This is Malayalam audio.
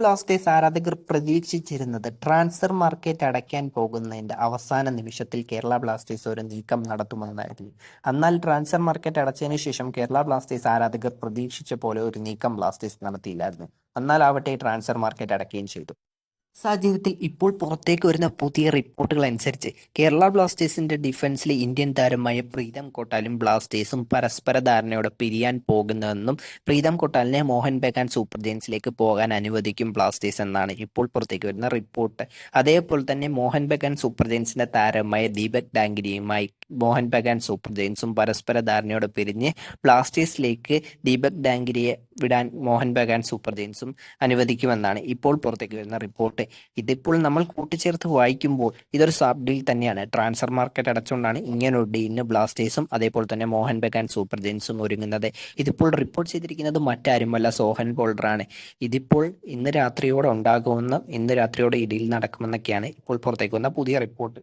ബ്ലാസ്റ്റേഴ്സ് ആരാധകർ പ്രതീക്ഷിച്ചിരുന്നത് ട്രാൻസ്ഫർ മാർക്കറ്റ് അടയ്ക്കാൻ പോകുന്നതിന്റെ അവസാന നിമിഷത്തിൽ കേരള ബ്ലാസ്റ്റേഴ്സ് ഒരു നീക്കം നടത്തുമെന്നായിരുന്നു. എന്നാൽ ട്രാൻസ്ഫർ മാർക്കറ്റ് അടച്ചതിന് ശേഷം കേരള ബ്ലാസ്റ്റേഴ്സ് ആരാധകർ പ്രതീക്ഷിച്ച പോലെ ഒരു നീക്കം ബ്ലാസ്റ്റേഴ്സ് നടത്തിയില്ലായിരുന്നു. എന്നാൽ ആവട്ടെ ട്രാൻസ്ഫർ മാർക്കറ്റ് അടയ്ക്കുകയും ചെയ്തു. സാഹചര്യത്തിൽ ഇപ്പോൾ പുറത്തേക്ക് വരുന്ന പുതിയ റിപ്പോർട്ടുകൾ അനുസരിച്ച് കേരള ബ്ലാസ്റ്റേഴ്സിന്റെ ഡിഫൻസിലെ ഇന്ത്യൻ താരമായ പ്രീതം കൊട്ടാലും ബ്ലാസ്റ്റേഴ്സും പരസ്പര ധാരണയോടെ പിരിയാൻ പോകുന്നതെന്നും പ്രീതം കൊട്ടാലിനെ മോഹൻ ബഗാൻ സൂപ്പർ ജയൻസിലേക്ക് പോകാൻ അനുവദിക്കും ബ്ലാസ്റ്റേഴ്സ് എന്നാണ് ഇപ്പോൾ പുറത്തേക്ക് വരുന്ന റിപ്പോർട്ട്. അതേപോലെ തന്നെ മോഹൻ ബഗാൻ സൂപ്പർ ജയൻസിന്റെ താരമായ ദീപക് ഡാങ്കിരിയുമായി മോഹൻ ബഗാൻ സൂപ്പർ ജെയിൻസും പരസ്പര ധാരണയോടെ പിരിഞ്ഞ് ബ്ലാസ്റ്റേഴ്സിലേക്ക് ദീപക് ഡാങ്കിരിയെ വിടാൻ മോഹൻ ബഗാൻ സൂപ്പർ ജെയിൻസും അനുവദിക്കുമെന്നാണ് ഇപ്പോൾ പുറത്തേക്ക് വരുന്ന റിപ്പോർട്ട്. ഇതിപ്പോൾ നമ്മൾ കൂട്ടിച്ചേർത്ത് വായിക്കുമ്പോൾ ഇതൊരു സബ് ഡീൽ തന്നെയാണ്. ട്രാൻസ്ഫർ മാർക്കറ്റ് അടച്ചുകൊണ്ടാണ് ഇങ്ങനൊരു ഡീലിന് ബ്ലാസ്റ്റേഴ്സും അതേപോലെ തന്നെ മോഹൻ ബഗാൻ സൂപ്പർ ജെയിൻസും ഒരുങ്ങുന്നത്. ഇതിപ്പോൾ റിപ്പോർട്ട് ചെയ്തിരിക്കുന്നത് മറ്റാരുമല്ല സോഹൻ ബോൾഡറാണ്. ഇതിപ്പോൾ ഇന്ന് രാത്രിയോടെ ഉണ്ടാകുമെന്ന് ഇന്ന് രാത്രിയോടെ ഇടിയിൽ നടക്കുമെന്നൊക്കെയാണ് ഇപ്പോൾ പുറത്തേക്ക് വന്ന പുതിയ റിപ്പോർട്ട്.